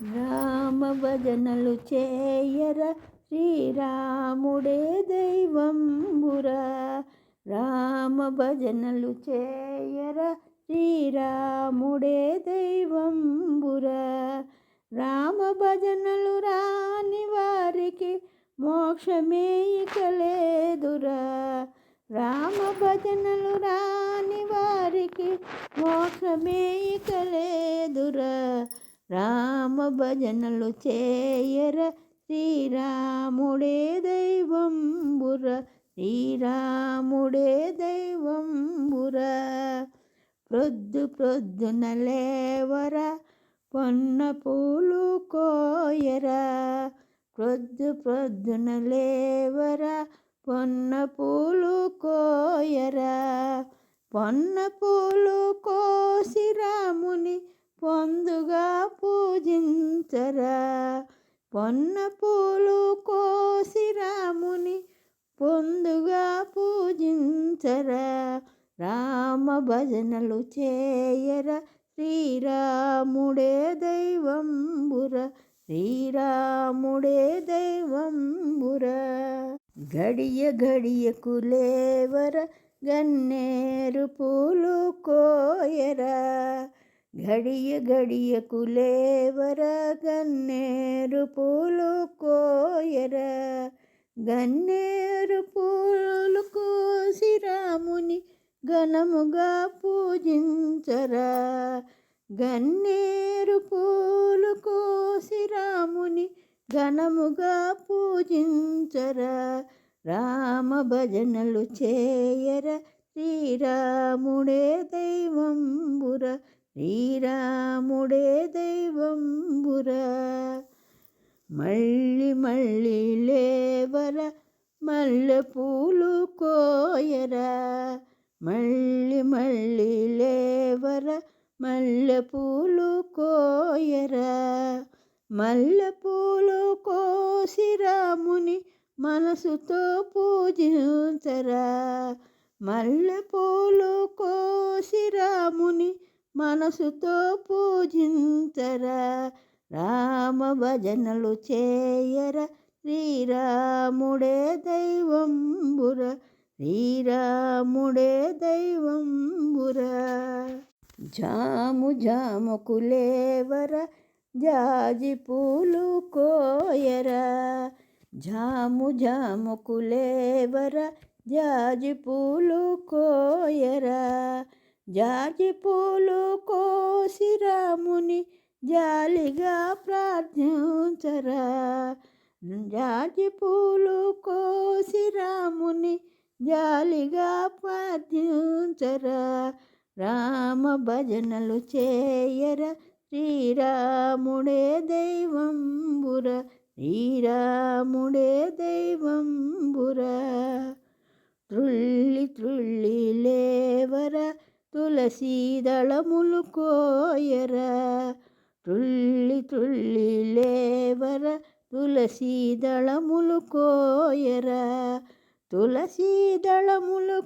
రామ భజనలు చేయర శ్రీరాముడే దైవంబురా రామ భజనలు చేయర శ్రీరాముడే దైవంబురా రామ భజనలు రాని వారికి మోక్షమే ఇక లేదురా. రామ భజనలు రాని వారికి మోక్షమే ఇక లేదురా. రామ భజనలు చేయర శ్రీరాముడే దైవంబుర శ్రీరాముడే దైవంబుర. ప్రొద్దు ప్రొద్దున లేవరా పొన్న పూలు కోయరా. ప్రొద్దు ప్రొద్దున లేవరా పొన్న పూలు కోయరా. పొన్న పూలు కోసి రాముని పొందు పూజించరా పొన్న పూలు కోసి రాముని పొందుగా పూజించరా. రామ భజనలు చేయర. శ్రీరాముడే దైవంబుర. శ్రీరాముడే దైవంబుర. గడియ గడియకు లేవర. గన్నేరు పూలు కోయరా. గడియ గడియకు గన్నేరు పూలు కోయర గన్నేరు పూలు కోసి రాముని ఘనముగా పూజించరా. గన్నేరు పూలు కోసి రాముని ఘనముగా పూజించరా. రామ భజనలు చేయర శ్రీరాముడే దైవంబుర శ్రీరాముడే దైవంబురా. మళ్ళీ మళ్ళీ లేవర మల్లె పూలు కోయరా. మళ్ళీ మళ్ళీ లేవర మల్లె పూలు కోయరా. మల్లె పూలు కోసి రాముని మనసుతో పూజించరా. మల్లె పూలు కోసి రాముని మనసుతో పూజించరా రామ భజనలు చేయర శ్రీరాముడే దైవంబుర శ్రీరాముడే దైవంబుర జాము జాముకు లేవర జాజి పూలు కోయర. జాము జాముకు లేవర జాజి పూలు కోయరా. జాజి పూలు కోసి రాముని జాలిగా ప్రార్థించరా. జాజి పూలు కోసి రాముని జాలిగా ప్రార్థించరా. రామ భజనలు చేయర శ్రీరాముడే దైవంబుర శ్రీరాముడే దైవంబుర. త్రుళ్ళి త్రుళ్ళి లేవరా తులసీదళములు కోయరా తుళ్ళి తుళ్ళి లేవర తులసీదళములు కోయరా తులసీ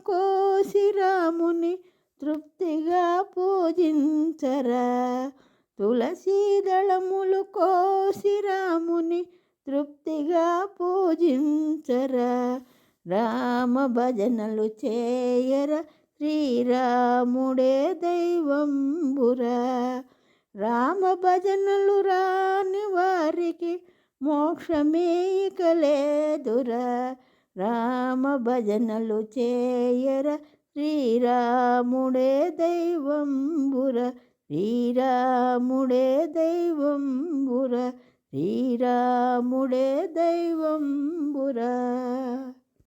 కోసి రాముని తృప్తిగా పూజించరా తులసీదళములు కోసి రాముని తృప్తిగా పూజించరా రామ భజనలు చేయర శ్రీరాముడే దైవంబురా. రామ భజనలు రాని వారికి మోక్షమే కలేదురా రామ భజనలు చేయర శ్రీరాముడే దైవంబుర. శ్రీరాముడే దైవంబుర. శ్రీరాముడే దైవంబురా.